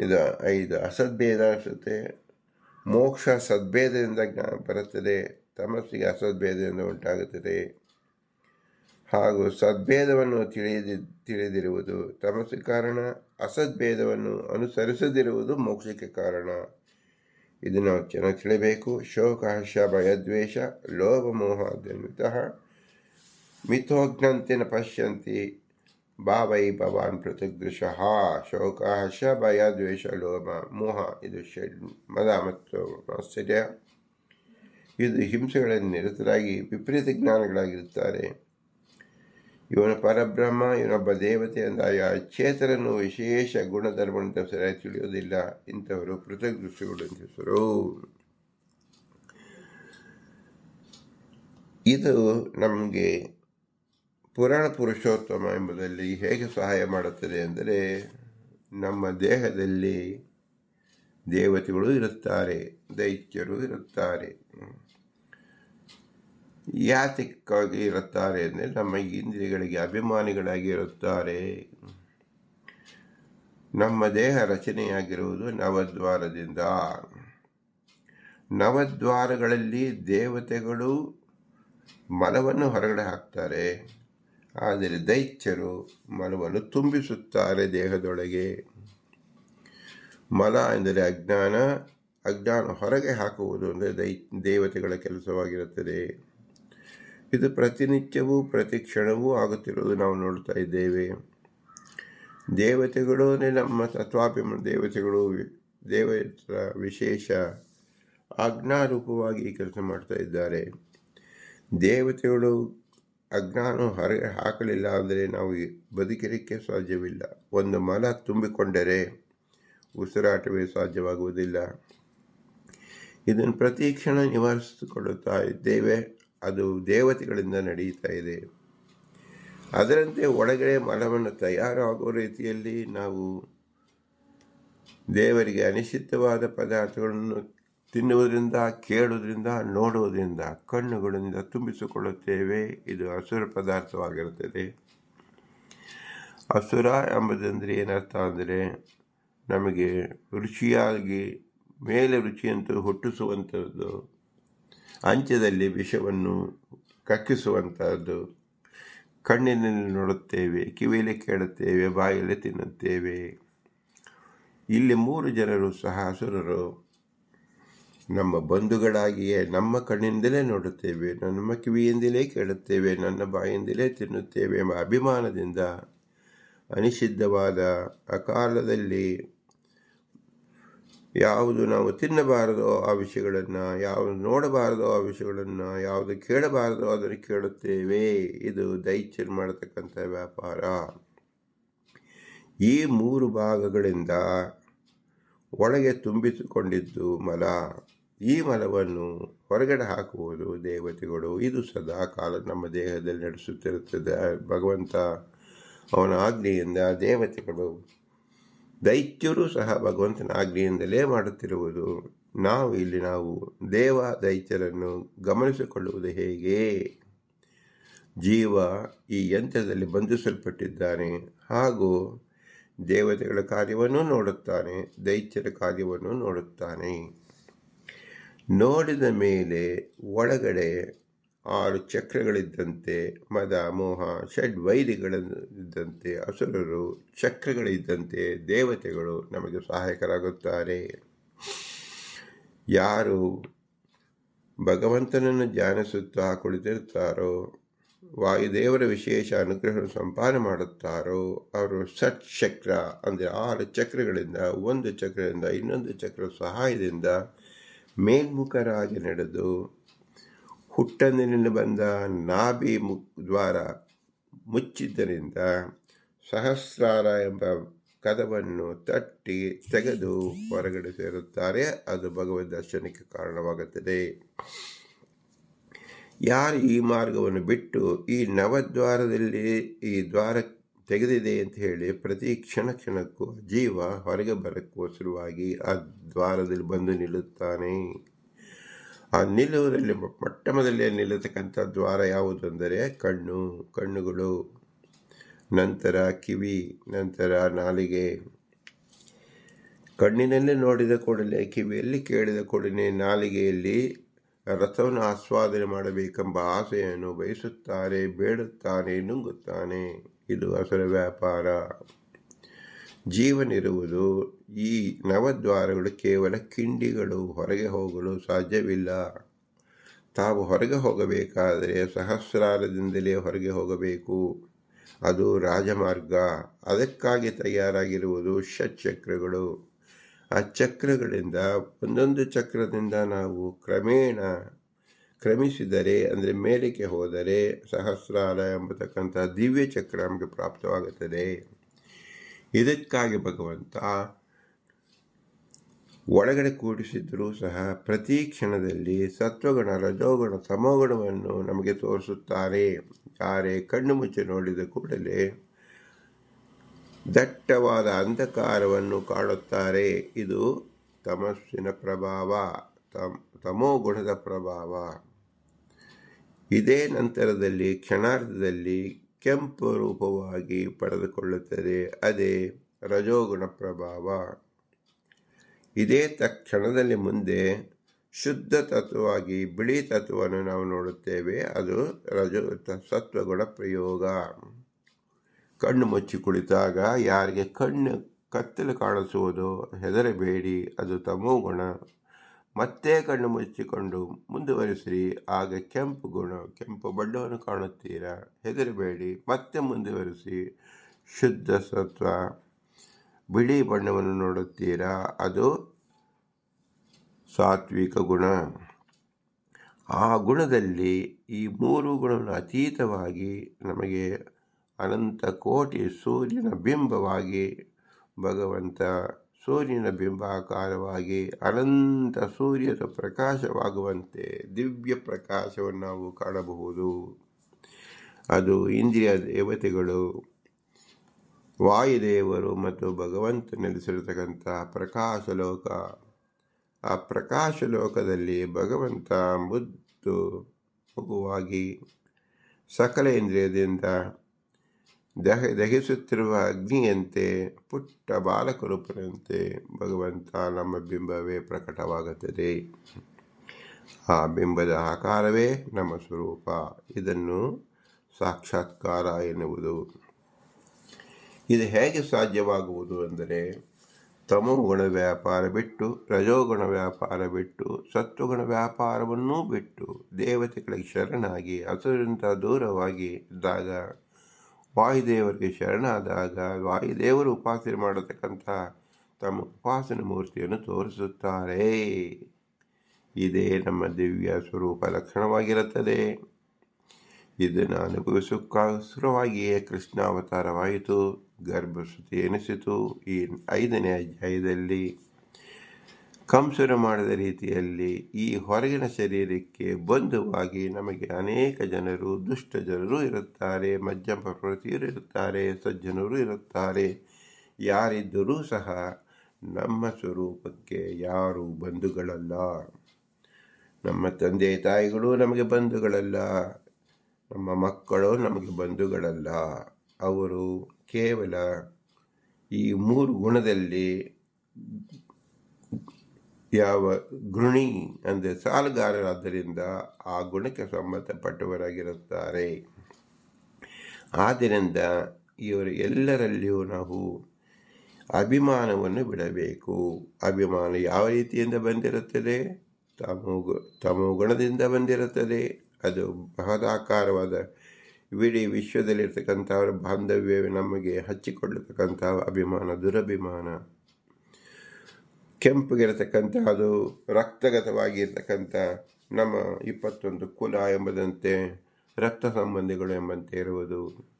ಇದು ಐದು ಅಸದ್ಭೇದ ಅನಿಸುತ್ತೆ. ಮೋಕ್ಷ ಸದ್ಭೇದದಿಂದ ಜ್ಞಾನ ಬರುತ್ತದೆ, ತಮಸ್ಸಿಗೆ ಅಸದ್ಭೇದದಿಂದ ಉಂಟಾಗುತ್ತದೆ. ಹಾಗೂ ಸದ್ಭೇದವನ್ನು ತಿಳಿದಿ, ತಿಳಿದಿರುವುದು ತಮಸ್ಸು ಕಾರಣ ಅಸದ್ಭೇದವನ್ನು ಅನುಸರಿಸದಿರುವುದು ಮೋಕ್ಷಕ್ಕೆ ಕಾರಣ. ಇದು ನಾವು ಚೆನ್ನಾಗಿ ತಿಳಿಬೇಕು. ಶೋಕ ಹರ್ಷ ಭಯದ್ವೇಷ, ಲೋಭ, ಮೋಹ ಜನ್ಮಿತಃ ಮಿಥೋಜ್ಞಂತೆ ನ ಪಶ್ಯಂತಿ, ಭಾವೈ ಭವಾನ್ ಪೃಥಗ್ದೃಶಃ. ಶೋಕ ಹರ್ಷ ಭಯ ದ್ವೇಷ ಲೋಭ, ಮೋಹ, ಇದು ಷಡ್ ಮದ ಮತ್ತು ಆಶ್ಚರ್ಯ. ಇದು ಹಿಂಸೆಗಳಲ್ಲಿ ನಿರತರಾಗಿ ವಿಪರೀತ ಜ್ಞಾನಗಳಾಗಿರುತ್ತಾರೆ. ಇವನು ಪರಬ್ರಹ್ಮ, ಇವನೊಬ್ಬ ದೇವತೆ ಅಂದಾಗ ಚೇತನನ್ನು ವಿಶೇಷ ಗುಣಧರ್ಮಂತ ಸರಿಯಾಗಿ ತಿಳಿಯೋದಿಲ್ಲ ಇಂಥವರು ಪೃಥಕ್ ದೃಷ್ಟಿಗಳು ಇದು ನಮಗೆ ಪುರಾಣ ಪುರುಷೋತ್ತಮ ಎಂಬುದರಲ್ಲಿ ಹೇಗೆ ಸಹಾಯ ಮಾಡುತ್ತದೆ ಅಂದರೆ, ನಮ್ಮ ದೇಹದಲ್ಲಿ ದೇವತೆಗಳು ಇರುತ್ತಾರೆ, ದೈತ್ಯರು ಇರುತ್ತಾರೆ. ಯಾತಕ್ಕಾಗಿ ಇರುತ್ತಾರೆ ಅಂದರೆ ನಮ್ಮ ಇಂದ್ರಿಯಗಳಿಗೆ ಅಭಿಮಾನಿಗಳಾಗಿರುತ್ತಾರೆ. ನಮ್ಮ ದೇಹ ರಚನೆಯಾಗಿರುವುದು ನವದ್ವಾರದಿಂದ. ನವದ್ವಾರಗಳಲ್ಲಿ ದೇವತೆಗಳು ಮಲವನ್ನು ಹೊರಗಡೆ ಹಾಕ್ತಾರೆ. ಆದರೆ ದೈತ್ಯರು ಮಲವನ್ನು ತುಂಬಿಸುತ್ತಾರೆ ದೇಹದೊಳಗೆ. ಮಲ ಎಂದರೆ ಅಜ್ಞಾನ ಅಜ್ಞಾನ ಹೊರಗೆ ಹಾಕುವುದು ಅಂದರೆ ದೈ, ದೇವತೆಗಳ ಕೆಲಸವಾಗಿರುತ್ತದೆ. ಇದು ಪ್ರತಿನಿತ್ಯವೂ, ಪ್ರತಿ ಕ್ಷಣವೂ ಆಗುತ್ತಿರುವುದು ನಾವು ನೋಡ್ತಾ ಇದ್ದೇವೆ. ದೇವತೆಗಳು ನಮ್ಮ ತತ್ವಾಭಿಮ ದೇವತೆಗಳು ದೇವರ ವಿಶೇಷ ಆಜ್ಞಾರೂಪವಾಗಿ ಕೆಲಸ ಮಾಡ್ತಾ ಇದ್ದಾರೆ. ದೇವತೆಗಳು ಅಜ್ಞಾನ ಹೊರಗೆ ಹಾಕಲಿಲ್ಲ ಅಂದರೆ ನಾವು ಬದುಕಿರಕ್ಕೆ ಸಾಧ್ಯವಿಲ್ಲ. ಒಂದು ಮಲ ತುಂಬಿಕೊಂಡರೆ ಉಸಿರಾಟವೇ ಸಾಧ್ಯವಾಗುವುದಿಲ್ಲ. ಇದನ್ನು ಪ್ರತಿ ಕ್ಷಣ ನಿವಾರಿಸಿಕೊಳ್ಳುತ್ತಾ ಇದ್ದೇವೆ. ಅದು ದೇವತೆಗಳಿಂದ ನಡೆಯುತ್ತಾ ಇದೆ. ಅದರಂತೆ ಒಳಗಡೆ ಮಲವನ್ನು ತಯಾರಾಗುವ ರೀತಿಯಲ್ಲಿ ನಾವು ದೇವರಿಗೆ ಅನಿಶ್ಚಿತವಾದ ಪದಾರ್ಥಗಳನ್ನು ತಿನ್ನುವುದರಿಂದ, ಕೇಳುವುದರಿಂದ, ನೋಡುವುದರಿಂದ, ಕಣ್ಣುಗಳಿಂದ ತುಂಬಿಸಿಕೊಳ್ಳುತ್ತೇವೆ. ಇದು ಹಸುರ ಪದಾರ್ಥವಾಗಿರುತ್ತದೆ. ಹಸುರ ಎಂಬುದಂದರೆ ಏನರ್ಥ ಅಂದರೆ, ನಮಗೆ ರುಚಿಯಾಗಿ, ಮೇಲೆ ರುಚಿಯಂತೂ ಹುಟ್ಟಿಸುವಂಥದ್ದು ಅಂಚದಲ್ಲಿ ವಿಷವನ್ನು ಕಕ್ಕಿಸುವಂಥದ್ದು ಕಣ್ಣಿನಲ್ಲಿ ನೋಡುತ್ತೇವೆ, ಕಿವಿಯಲ್ಲಿ ಕೇಳುತ್ತೇವೆ, ಬಾಯಲ್ಲಿ ತಿನ್ನುತ್ತೇವೆ. ಇಲ್ಲಿ ಮೂರು ಜನರು ಸಹ ಹಸುರರು ನಮ್ಮ ಬಂಧುಗಳಾಗಿಯೇ ನಮ್ಮ ಕಣ್ಣಿಂದಲೇ ನೋಡುತ್ತೇವೆ, ನಮ್ಮ ಕಿವಿಯಿಂದಲೇ ಕೇಳುತ್ತೇವೆ, ನನ್ನ ಬಾಯಿಂದಲೇ ತಿನ್ನುತ್ತೇವೆ ಎಂಬ ಅಭಿಮಾನದಿಂದ ಅನಿಷಿದ್ಧವಾದ ಅಕಾಲದಲ್ಲಿ ಯಾವುದು ನಾವು ತಿನ್ನಬಾರದೋ ಆ ವಿಷಯಗಳನ್ನು, ಯಾವುದು ನೋಡಬಾರದೋ ಆ ವಿಷಯಗಳನ್ನು, ಯಾವುದು ಕೇಳಬಾರದೋ ಅದನ್ನು ಕೇಳುತ್ತೇವೆ. ಇದು ದೈತ್ಯರು ಮಾಡತಕ್ಕಂಥ ವ್ಯಾಪಾರ. ಈ ಮೂರು ಭಾಗಗಳಿಂದ ಒಳಗೆ ತುಂಬಿಸಿಕೊಂಡಿದ್ದು ಮಲ. ಈ ಮಲವನ್ನು ಹೊರಗಡೆ ಹಾಕುವುದು ದೇವತೆಗಳು. ಇದು ಸದಾ ಕಾಲ ನಮ್ಮ ದೇಹದಲ್ಲಿ ನಡೆಸುತ್ತಿರುತ್ತದೆ. ಭಗವಂತ ಅವನ ಆಜ್ಞೆಯಿಂದ ದೇವತೆಗಳು ದೈತ್ಯರು ಸಹ ಭಗವಂತನ ಆಜ್ಞೆಯಿಂದಲೇ ಮಾಡುತ್ತಿರುವುದು. ನಾವು ಇಲ್ಲಿ ನಾವು ದೇವ ದೈತ್ಯರನ್ನು ಗಮನಿಸಿಕೊಳ್ಳುವುದು ಹೇಗೆ? ಜೀವ ಈ ಯಂತ್ರದಲ್ಲಿ ಬಂಧಿಸಲ್ಪಟ್ಟಿದ್ದಾನೆ. ಹಾಗೂ ದೇವತೆಗಳ ಕಾರ್ಯವನ್ನು ನೋಡುತ್ತಾನೆ, ದೈತ್ಯರ ಕಾರ್ಯವನ್ನು ನೋಡುತ್ತಾನೆ. ನೋಡಿದ ಮೇಲೆ ಒಳಗಡೆ ಆರು ಚಕ್ರಗಳಿದ್ದಂತೆ, ಮದ, ಮೋಹ, ಷಡ್ ವೈರಿಗಳಿದ್ದಂತೆ, ಅಸುರರು ಚಕ್ರಗಳಿದ್ದಂತೆ ದೇವತೆಗಳು ನಮಗೆ ಸಹಾಯಕರಾಗುತ್ತಾರೆ. ಯಾರು ಭಗವಂತನನ್ನು ಧ್ಯಾನಿಸುತ್ತಾ ಕುಳಿತಿರ್ತಾರೋ ವಾಯುದೇವರ ವಿಶೇಷ ಅನುಗ್ರಹ ಸಂಪಾದನೆ ಮಾಡುತ್ತಾರೋ, ಅವರು ಸಟ್ ಚಕ್ರ, ಅಂದರೆ ಆರು ಚಕ್ರಗಳಿಂದ, ಒಂದು ಚಕ್ರದಿಂದ ಇನ್ನೊಂದು ಚಕ್ರ ಸಹಾಯದಿಂದ ಮೇಲ್ಮುಖರಾಗಿ ನಡೆದು ಹುಟ್ಟಂದಿನಿಂದ ಬಂದ ನಾಭಿ ಮು, ದ್ವಾರ ಮುಚ್ಚಿದ್ದರಿಂದ ಸಹಸ್ರಾರ ಎಂಬ ಕದವನ್ನು ತಟ್ಟಿ ತೆಗೆದು ಹೊರಗಡೆ ಸೇರುತ್ತಾರೆ. ಅದು ಭಗವದ್ ದರ್ಶನಕ್ಕೆ ಕಾರಣವಾಗುತ್ತದೆ. ಯಾರು ಈ ಮಾರ್ಗವನ್ನು ಬಿಟ್ಟು ಈ ನವದ್ವಾರದಲ್ಲಿ ಈ ದ್ವಾರ ತೆಗೆದಿದೆ ಅಂತ ಹೇಳಿ ಪ್ರತಿ ಕ್ಷಣ ಕ್ಷಣಕ್ಕೂ ಜೀವ ಹೊರಗೆ ಬರಕ್ಕೋಸ್ಕರವಾಗಿ ಆ ದ್ವಾರದಲ್ಲಿ ಬಂದು ನಿಲ್ಲುತ್ತಾನೆ. ಆ ನಿಲ್ಲುವುದರಲ್ಲಿ ಮೊಟ್ಟ ಮೊದಲೇ ನಿಲ್ಲತಕ್ಕಂಥ ದ್ವಾರ ಯಾವುದೆಂದರೆ ಕಣ್ಣು, ಕಣ್ಣುಗಳು, ನಂತರ ಕಿವಿ, ನಂತರ ನಾಲಿಗೆ. ಕಣ್ಣಿನಲ್ಲಿ ನೋಡಿದ ಕೂಡಲೇ, ಕಿವಿಯಲ್ಲಿ ಕೇಳಿದ ಕೂಡಲೇ ನಾಲಿಗೆಯಲ್ಲಿ ರಸವನ್ನು ಆಸ್ವಾದನೆ ಮಾಡಬೇಕೆಂಬ ಆಸೆಯನ್ನು ಬಯಸುತ್ತಾರೆ, ಬೇಡುತ್ತಾನೆ, ನುಂಗುತ್ತಾನೆ. ಇದು ಅಸರ ವ್ಯಾಪಾರ. ಜೀವನಿರುವುದು ಈ ನವದ್ವಾರಗಳು ಕೇವಲ ಕಿಂಡಿಗಳು ಹೊರಗೆ ಹೋಗಲು ಸಾಧ್ಯವಿಲ್ಲ. ತಾವು ಹೊರಗೆ ಹೋಗಬೇಕಾದರೆ ಸಹಸ್ರಾರದಿಂದಲೇ ಹೊರಗೆ ಹೋಗಬೇಕು. ಅದು ರಾಜಮಾರ್ಗ. ಅದಕ್ಕಾಗಿ ತಯಾರಾಗಿರುವುದು ಷಟ್ಚಕ್ರಗಳು. ಆ ಚಕ್ರಗಳಿಂದ ಒಂದೊಂದು ಚಕ್ರದಿಂದ ನಾವು ಕ್ರಮೇಣ ಕ್ರಮಿಸಿದರೆ, ಅಂದರೆ ಮೇಲಕ್ಕೆ ಹೋದರೆ ಸಹಸ್ರಾರ ಎಂಬತಕ್ಕಂಥ ದಿವ್ಯ ಚಕ್ರ ನಮಗೆ ಪ್ರಾಪ್ತವಾಗುತ್ತದೆ. ಇದಕ್ಕಾಗಿ ಭಗವಂತ ಒಳಗಡೆ ಕೂಡಿಸಿದ್ರೂ ಸಹ ಪ್ರತಿ ಕ್ಷಣದಲ್ಲಿ ಸತ್ವಗುಣ, ರಜೋಗುಣ ತಮೋಗುಣವನ್ನು ನಮಗೆ ತೋರಿಸುತ್ತಾರೆ. ಯಾರೇ ಕಣ್ಣು ಮುಚ್ಚಿ ನೋಡಿದ ಕೂಡಲೇ ದಟ್ಟವಾದ ಅಂಧಕಾರವನ್ನು ಕಾಣುತ್ತಾರೆ. ಇದು ತಮಸ್ಸಿನ ಪ್ರಭಾವ ತಮ್ ತಮೋ ಗುಣದ ಪ್ರಭಾವ. ಇದೇ ನಂತರದಲ್ಲಿ, ಕ್ಷಣಾರ್ಧದಲ್ಲಿ ಕೆಂಪು ರೂಪವಾಗಿ ಪಡೆದುಕೊಳ್ಳುತ್ತದೆ. ಅದೇ ರಜೋಗುಣ ಪ್ರಭಾವ ಇದೇ ತಕ್ಷಣದಲ್ಲಿ ಮುಂದೆ ಶುದ್ಧ ತತ್ವವಾಗಿ ಬಿಳಿ ತತ್ವವನ್ನು ನಾವು ನೋಡುತ್ತೇವೆ. ಅದು ರಜೋ ಸತ್ವಗುಣ ಪ್ರಯೋಗ ಕಣ್ಣು ಮುಚ್ಚಿ ಕುಳಿತಾಗ ಯಾರಿಗೆ ಕಣ್ಣು ಕತ್ತಲು ಕಾಣಿಸುವುದು ಹೆದರಬೇಡಿ. ಅದು ತಮೋ ಗುಣ. ಮತ್ತೆ ಕಣ್ಣು ಮುಚ್ಚಿಕೊಂಡು ಮುಂದುವರಿಸಿರಿ. ಆಗ ಕೆಂಪು ಗುಣ, ಕೆಂಪು ಬಣ್ಣವನ್ನು ಕಾಣುತ್ತೀರಾ? ಹೆದರಬೇಡಿ. ಮತ್ತೆ ಮುಂದುವರಿಸಿ. ಶುದ್ಧ ಸತ್ವ. ಬಿಳಿ ಬಣ್ಣವನ್ನು ನೋಡುತ್ತೀರಾ? ಅದು ಸಾತ್ವಿಕ ಗುಣ. ಆ ಗುಣದಲ್ಲಿ ಈ ಮೂರು ಗುಣವನ್ನು ಅತೀತವಾಗಿ ನಮಗೆ ಅನಂತ ಕೋಟಿ ಸೂರ್ಯನ ಬಿಂಬವಾಗಿ ಭಗವಂತ ಸೂರ್ಯನ ಬಿಂಬಾಕಾರವಾಗಿ ಅನಂತ ಸೂರ್ಯದ ಪ್ರಕಾಶವಾಗುವಂತೆ ದಿವ್ಯ ಪ್ರಕಾಶವನ್ನು ನಾವು ಕಾಣಬಹುದು. ಅದು ಇಂದ್ರಿಯ ದೇವತೆಗಳು, ವಾಯುದೇವರು ಮತ್ತು ಭಗವಂತ ನೆಲೆಸಿರತಕ್ಕಂಥ ಪ್ರಕಾಶ ಲೋಕ ಆ ಪ್ರಕಾಶ ಲೋಕದಲ್ಲಿ ಭಗವಂತ ಮುದ್ದು ಮಗುವಾಗಿ ಸಕಲ ಇಂದ್ರಿಯದಿಂದ ದಹ, ದಹಿಸುತ್ತಿರುವ ಅಗ್ನಿಯಂತೆ, ಪುಟ್ಟ ಬಾಲಕರೂಪನಂತೆ ಭಗವಂತ ನಮ್ಮ ಬಿಂಬವೇ ಪ್ರಕಟವಾಗುತ್ತದೆ. ಆ ಬಿಂಬದ ಆಕಾರವೇ ನಮ್ಮ ಸ್ವರೂಪ. ಇದನ್ನು ಸಾಕ್ಷಾತ್ಕಾರ ಎನ್ನುವುದು. ಇದು ಹೇಗೆ ಸಾಧ್ಯವಾಗುವುದು ಅಂದರೆ ತಮೋಗುಣ ವ್ಯಾಪಾರ ಬಿಟ್ಟು ರಜೋಗುಣ ವ್ಯಾಪಾರ ಬಿಟ್ಟು ಸತ್ವಗುಣ ವ್ಯಾಪಾರವನ್ನೂ ಬಿಟ್ಟು, ದೇವತೆಗಳಿಗೆ ಶರಣಾಗಿ, ಹಸುರಿಂದ ದೂರವಾಗಿ ಇದ್ದಾಗ ವಾಯುದೇವರಿಗೆ ಶರಣಾದಾಗ ವಾಯುದೇವರು ಉಪಾಸನೆ ಮಾಡತಕ್ಕಂಥ ತಮ್ಮ ಉಪಾಸನ ಮೂರ್ತಿಯನ್ನು ತೋರಿಸುತ್ತಾರೆ. ಇದೇ ನಮ್ಮ ದಿವ್ಯ ಸ್ವರೂಪ ಲಕ್ಷಣವಾಗಿರುತ್ತದೆ. ಇದನ್ನು ಅನುಭವಿಸುಕ್ಕೋಸ್ಕರವಾಗಿಯೇ ಕೃಷ್ಣ ಅವತಾರವಾಯಿತು. ಗರ್ಭಶ್ರುತಿ ಎನಿಸಿತು. ಈ ಐದನೇ ಅಧ್ಯಾಯದಲ್ಲಿ ಕಂಸರು ಮಾಡಿದ ರೀತಿಯಲ್ಲಿ ಈ ಹೊರಗಿನ ಶರೀರಕ್ಕೆ ಬಂಧುವಾಗಿ ನಮಗೆ ಅನೇಕ ಜನರು, ದುಷ್ಟ ಜನರು ಇರುತ್ತಾರೆ ಮಧ್ಯಮ ಪ್ರವೃತ್ತಿಯರು ಇರುತ್ತಾರೆ, ಸಜ್ಜನರು ಇರುತ್ತಾರೆ. ಯಾರಿದ್ದರೂ ಸಹ ನಮ್ಮ ಸ್ವರೂಪಕ್ಕೆ ಯಾರು ಬಂಧುಗಳಲ್ಲ. ನಮ್ಮ ತಂದೆ, ತಾಯಿಗಳು ನಮಗೆ ಬಂಧುಗಳಲ್ಲ. ನಮ್ಮ ಮಕ್ಕಳು ನಮಗೆ ಬಂಧುಗಳಲ್ಲ. ಅವರು ಕೇವಲ ಈ ಮೂರು ಗುಣದಲ್ಲಿ ಯಾವ ಗೃಣಿ ಅಂದರೆ ಸಾಲಗಾರರಾದ್ದರಿಂದ ಆ ಗುಣಕ್ಕೆ ಸಂಬಂಧಪಟ್ಟವರಾಗಿರುತ್ತಾರೆ. ಆದ್ದರಿಂದ ಇವರು ಎಲ್ಲರಲ್ಲಿಯೂ ನಾವು ಅಭಿಮಾನವನ್ನು ಬಿಡಬೇಕು. ಅಭಿಮಾನ ಯಾವ ರೀತಿಯಿಂದ ಬಂದಿರುತ್ತದೆ? ತಮೋ ತಮೋ ಗುಣದಿಂದ ಬಂದಿರುತ್ತದೆ. ಅದು ಬಹದಾಕಾರವಾದ ಇಡೀ ವಿಶ್ವದಲ್ಲಿರ್ತಕ್ಕಂಥ ಬಾಂಧವ್ಯವೇ ನಮಗೆ ಹಚ್ಚಿಕೊಳ್ಳತಕ್ಕಂಥ ಅಭಿಮಾನ, ದುರಭಿಮಾನ. ಕೆಂಪುಗಿರತಕ್ಕಂಥ ಅದು ರಕ್ತಗತವಾಗಿರ್ತಕ್ಕಂಥ ನಮ್ಮ ಇಪ್ಪತ್ತೊಂದು ಕುಲ ಎಂಬುದಂತೆ ರಕ್ತ ಸಂಬಂಧಿಗಳು ಎಂಬಂತೆ ಇರುವುದು.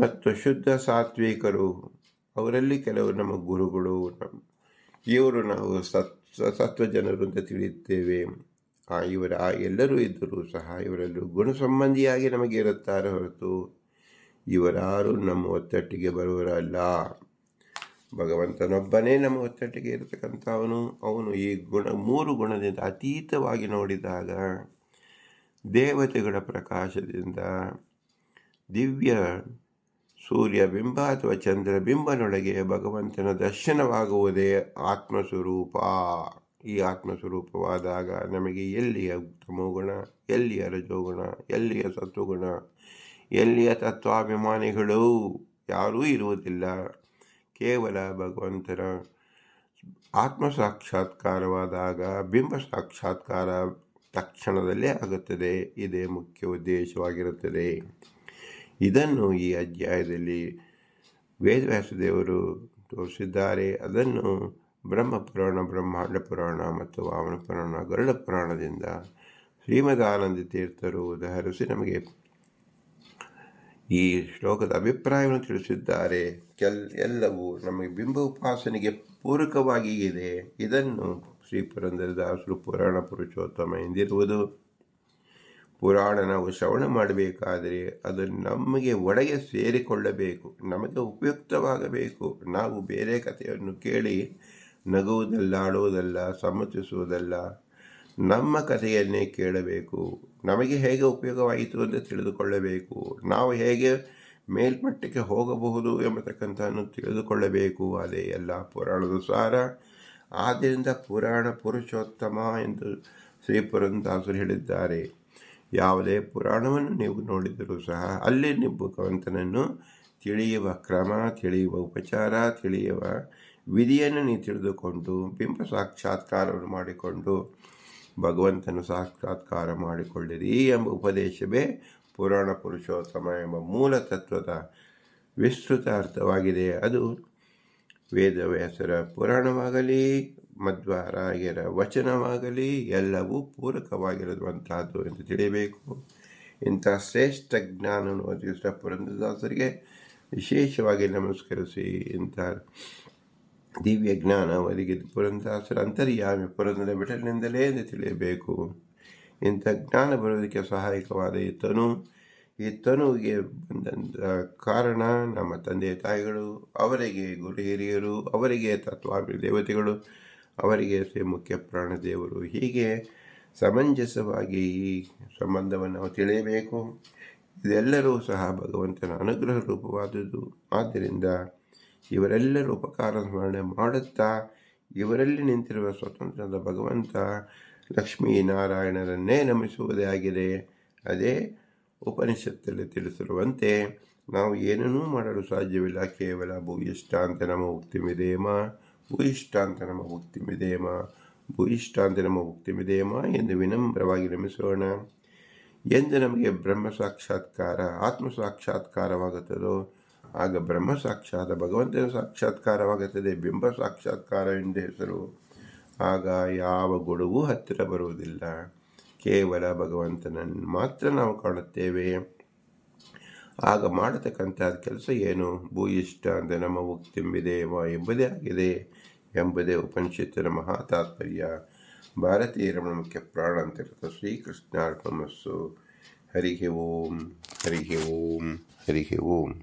ಮತ್ತು ಶುದ್ಧ ಸಾತ್ವಿಕರು, ಅವರಲ್ಲಿ ಕೆಲವು ನಮ್ಮ ಗುರುಗಳು. ಇವರು ನಾವು ಸತ್, ಸತ್ವ ಜನರು ಅಂತ ತಿಳಿಯುತ್ತೇವೆ. ಆ, ಇವರ ಎಲ್ಲರೂ ಇದ್ದರೂ ಸಹ ಇವರಲ್ಲೂ ಗುಣ ಸಂಬಂಧಿಯಾಗಿ ನಮಗೆ ಇರುತ್ತಾರೆ ಹೊರತು ಇವರಾರು ನಮ್ಮ ಒತ್ತಟ್ಟಿಗೆ ಬರುವರಲ್ಲ. ಭಗವಂತನೊಬ್ಬನೇ ನಮ್ಮ ಒತ್ತಟ್ಟಿಗೆ ಇರತಕ್ಕಂಥವನು. ಅವನು ಈ ಗುಣ, ಮೂರು ಗುಣದಿಂದ ಅತೀತವಾಗಿ ನೋಡಿದಾಗ ದೇವತೆಗಳ ಪ್ರಕಾಶದಿಂದ ದಿವ್ಯ ಸೂರ್ಯ ಬಿಂಬ ಅಥವಾ ಚಂದ್ರ ಬಿಂಬನೊಳಗೆ ಭಗವಂತನ ದರ್ಶನವಾಗುವುದೇ ಆತ್ಮಸ್ವರೂಪ. ಈ ಆತ್ಮಸ್ವರೂಪವಾದಾಗ ನಮಗೆ ಎಲ್ಲಿಯ ಗುಣ, ಎಲ್ಲಿಯ ರಜೋಗುಣ, ಎಲ್ಲಿಯ ಸತ್ವಗುಣ, ಎಲ್ಲಿಯ ತತ್ವಾಭಿಮಾನಿಗಳು? ಯಾರೂ ಇರುವುದಿಲ್ಲ. ಕೇವಲ ಭಗವಂತನ ಆತ್ಮ ಸಾಕ್ಷಾತ್ಕಾರವಾದಾಗ ಬಿಂಬ ಸಾಕ್ಷಾತ್ಕಾರ ತಕ್ಷಣದಲ್ಲೇ ಆಗುತ್ತದೆ. ಇದೇ ಮುಖ್ಯ ಉದ್ದೇಶವಾಗಿರುತ್ತದೆ. ಇದನ್ನು ಈ ಅಧ್ಯಾಯದಲ್ಲಿ ವೇದವ್ಯಾಸದೇವರು ತೋರಿಸಿದ್ದಾರೆ. ಅದನ್ನು ಬ್ರಹ್ಮಪುರಾಣ, ಬ್ರಹ್ಮಾಂಡ ಪುರಾಣ ಮತ್ತು ವಾಮನ ಪುರಾಣ, ಗರುಡ ಪುರಾಣದಿಂದ ಶ್ರೀಮದಾನಂದ ತೀರ್ಥರು ಉದಾಹರಿಸಿ ನಮಗೆ ಈ ಶ್ಲೋಕದ ಅಭಿಪ್ರಾಯವನ್ನು ತಿಳಿಸಿದ್ದಾರೆ. ಕೆಲ್, ಎಲ್ಲವೂ ನಮಗೆ ಬಿಂಬ ಉಪಾಸನೆಗೆ ಪೂರಕವಾಗಿ ಇದೆ. ಇದನ್ನು ಶ್ರೀ ಪುರಂದರದಾಸರು ಪುರಾಣ ಪುರುಷೋತ್ತಮ ಎಂದಿರುವುದು. ಪುರಾಣ ನಾವು ಶ್ರವಣ ಮಾಡಬೇಕಾದರೆ ಅದು ನಮಗೆ ಒಳಗೆ ಸೇರಿಕೊಳ್ಳಬೇಕು, ನಮಗೆ ಉಪಯುಕ್ತವಾಗಬೇಕು. ನಾವು ಬೇರೆ ಕಥೆಯನ್ನು ಕೇಳಿ ನಗುವುದಲ್ಲ ಆಡುವುದಲ್ಲ ಸಮ್ಮತಿಸುವುದಲ್ಲ ನಮ್ಮ ಕಥೆಯನ್ನೇ ಕೇಳಬೇಕು. ನಮಗೆ ಹೇಗೆ ಉಪಯೋಗವಾಯಿತು ಅಂತ ತಿಳಿದುಕೊಳ್ಳಬೇಕು. ನಾವು ಹೇಗೆ ಮೇಲ್ಮಟ್ಟಕ್ಕೆ ಹೋಗಬಹುದು ಎಂಬತಕ್ಕಂಥನ್ನು ತಿಳಿದುಕೊಳ್ಳಬೇಕು. ಅದೇ ಎಲ್ಲ ಪುರಾಣದ ಸಾರ. ಆದ್ದರಿಂದ ಪುರಾಣ ಪುರುಷೋತ್ತಮ ಎಂದು ಶ್ರೀ ಪುರಂದಾಸರು ಹೇಳಿದ್ದಾರೆ. ಯಾವುದೇ ಪುರಾಣವನ್ನು ನೀವು ನೋಡಿದರೂ ಸಹ ಅಲ್ಲಿ ನೀವು ಭಗವಂತನನ್ನು ತಿಳಿಯುವ ಕ್ರಮ, ತಿಳಿಯುವ ಉಪಚಾರ, ತಿಳಿಯುವ ವಿಧಿಯನ್ನು ನೀವು ತಿಳಿದುಕೊಂಡು, ಬಿಂಬ ಸಾಕ್ಷಾತ್ಕಾರವನ್ನು ಮಾಡಿಕೊಂಡು ಭಗವಂತನ ಸಾಕ್ಷಾತ್ಕಾರ ಮಾಡಿಕೊಳ್ಳಿರಿ ಎಂಬ ಉಪದೇಶವೇ ಪುರಾಣ ಪುರುಷೋತ್ತಮ ಎಂಬ ಮೂಲ ತತ್ವದ ವಿಸ್ತೃತ ಅರ್ಥವಾಗಿದೆ. ಅದು ವೇದವ್ಯಾಸರ ಪುರಾಣವಾಗಲಿ, ಮಧ್ವರಾಯರ ವಚನವಾಗಲಿ, ಎಲ್ಲವೂ ಪೂರಕವಾಗಿರುವಂತಹದ್ದು ಎಂದು ತಿಳಿಯಬೇಕು. ಇಂಥ ಶ್ರೇಷ್ಠ ಜ್ಞಾನವನ್ನು ಒದಗಿಸಿದ ಪುರಂದದಾಸರಿಗೆ ವಿಶೇಷವಾಗಿ ನಮಸ್ಕರಿಸಿ. ಇಂಥ ದಿವ್ಯ ಜ್ಞಾನ ಅವರಿಗೆ ಪುರಂದಾಸರ ಅಂತರ್ಯಾಮಿ ಪುರಂದರ ಬಿಟ್ಟಲಿನಿಂದಲೇ ಎಂದು ತಿಳಿಯಬೇಕು. ಇಂಥ ಜ್ಞಾನ ಬರೋದಕ್ಕೆ ಸಹಾಯಕವಾದ ಈ ತನು, ಈ ತನುವಿಗೆ ಬಂದಂಥ ಕಾರಣ ನಮ್ಮ ತಂದೆ ತಾಯಿಗಳು, ಅವರಿಗೆ ಗುರು ಹಿರಿಯರು, ಅವರಿಗೆ ತತ್ವಾಮಿ ದೇವತೆಗಳು, ಅವರಿಗೆ ಶ್ರೀ ಮುಖ್ಯ ಪ್ರಾಣದೇವರು ಹೀಗೆ ಸಮಂಜಸವಾಗಿ ಈ ಸಂಬಂಧವನ್ನು ನಾವು ತಿಳಿಯಬೇಕು. ಇದೆಲ್ಲರೂ ಸಹ ಭಗವಂತನ ಅನುಗ್ರಹ ರೂಪವಾದುದು ಆದ್ದರಿಂದ ಇವರೆಲ್ಲರೂ ಉಪಕಾರ ಸ್ಮರಣೆ ಮಾಡುತ್ತಾ, ಇವರಲ್ಲಿ ನಿಂತಿರುವ ಸ್ವತಂತ್ರದ ಭಗವಂತ ಲಕ್ಷ್ಮೀನಾರಾಯಣರನ್ನೇ ನಮಿಸುವುದೇ ಆಗಿದೆ. ಅದೇ ಉಪನಿಷತ್ತಲ್ಲಿ ತಿಳಿಸಿರುವಂತೆ, ನಾವು ಏನನ್ನೂ ಮಾಡಲು ಸಾಧ್ಯವಿಲ್ಲ, ಕೇವಲ ಭೂಯಿಷ್ಠಾಂತ ನಮ್ಮ ಮುಕ್ತಿಮಿದೇಮ ಭೂಯಿಷ್ಟಾಂತ ನಮ್ಮ ಮುಕ್ತಿಮಿದೇಮ ಭೂಯಿಷ್ಠಾಂತ ನಮ್ಮ ಉಕ್ತಿಮಿದೇಮ ಎಂದು ವಿನಮ್ರವಾಗಿ ನಮಿಸೋಣ. ಎಂದು ನಮಗೆ ಬ್ರಹ್ಮ ಸಾಕ್ಷಾತ್ಕಾರ, ಆತ್ಮ ಸಾಕ್ಷಾತ್ಕಾರವಾಗುತ್ತದೋ ಆಗ ಬ್ರಹ್ಮ ಸಾಕ್ಷಾತ್ ಭಗವಂತನ ಸಾಕ್ಷಾತ್ಕಾರವಾಗುತ್ತದೆ ಬಿಂಬ ಸಾಕ್ಷಾತ್ಕಾರ ಎಂದ ಹೆಸರು. ಆಗ ಯಾವ ಗೊಡುವೂ ಹತ್ತಿರ ಬರುವುದಿಲ್ಲ. ಕೇವಲ ಭಗವಂತನನ್ನು ಮಾತ್ರ ನಾವು ಕಾಣುತ್ತೇವೆ. ಆಗ ಮಾಡತಕ್ಕಂಥ ಕೆಲಸ ಏನು? ಭೂಯಿಷ್ಠ ಅಂದರೆ ನಮ್ಮ ಉಕ್ತಿಂಬಿದೆ ಎಂಬುದೇ ಆಗಿದೆ ಎಂಬುದೇ ಉಪನಿಷತ್ತಿನ ಮಹಾ ತಾತ್ಪರ್ಯ. ಭಾರತೀಯ ರಮಣ ಮುಖ್ಯ ಪ್ರಾಣ ಅಂತ ಶ್ರೀಕೃಷ್ಣಾರ್ಪಣಸ್ಸು ಹರಿಹಿ ಓಂ ಹರಿಹಿ ಓಂ ಹರಿಹಿ ಓಂ.